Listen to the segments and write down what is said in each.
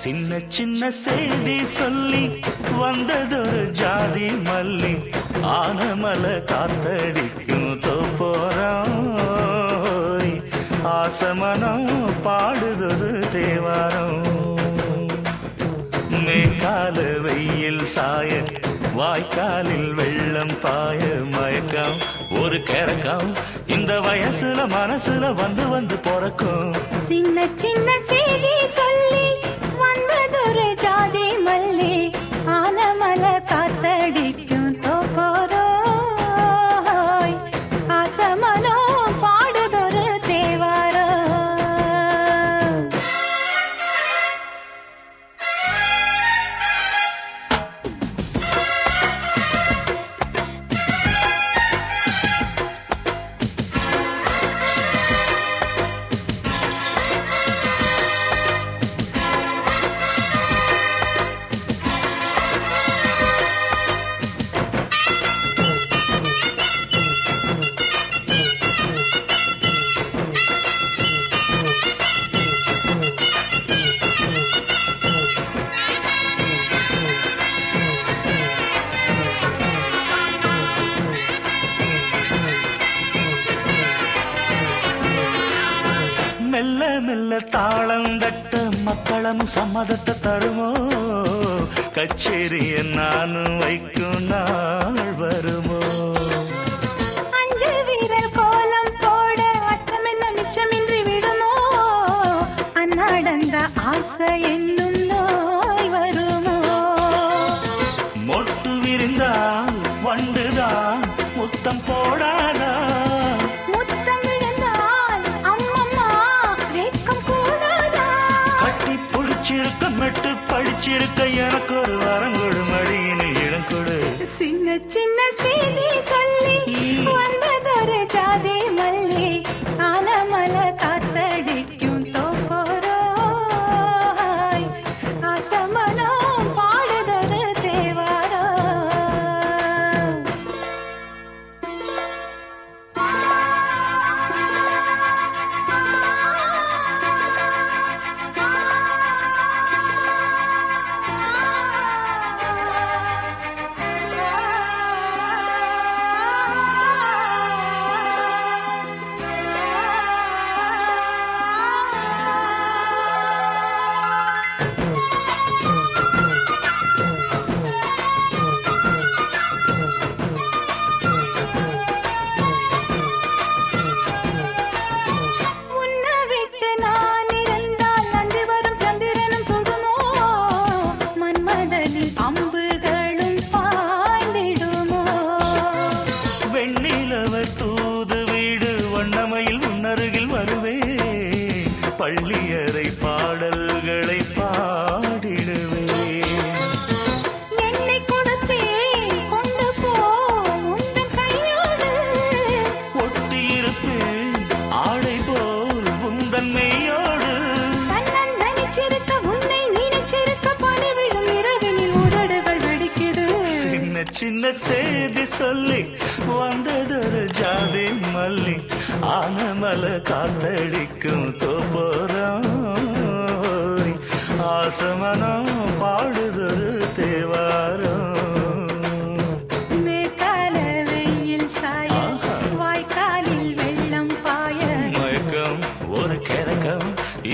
சின்ன சின்ன செய்தி சொல்லி வந்ததொரு ஜாதி மல்லி. ஆனமல காத்தடிக்கும் தோப்போறோம் ஆசமனம் பாடுதொரு தேவாரம். மேற்கால வெயில் சாய வாய்க்காலில் வெள்ளம் பாய மயக்கம். ஒரு கிறக்கம் இந்த வயசுல மனசுல வந்து வந்து பிறக்கும். சின்ன சின்ன மெல்ல தாளம் தட்ட மக்களும் சம்மதத்தை தருமோ? கச்சேரிய நானும் வைக்கும் நாள் வருமோ? அஞ்சு வீரர் கோலம் போட அச்சமென்ன மிச்சமின்றி விடுமோ? அன்னாடந்த ஆசை என்னும் நோய் வருமோ? மொட்டு விரிந்தால் வண்டுதான் முத்தம் போடாதா படிச்சிருக்க எனக்கு ஒரு வரம் கொடு மடியினில் இடம் கொடு. சின்ன சின்ன செய்தி சொல்லி வெண்ணிலவ தூது சின்ன செய்தி சொல்லி வந்ததொரு ஜாதி மல்லி ஆனமல காத்தடிக்கும் தோப்போரம். ஆசமனம் பாடுதொரு தேவாரம்.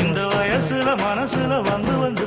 இந்த வயசுல மனசுல வந்து வந்து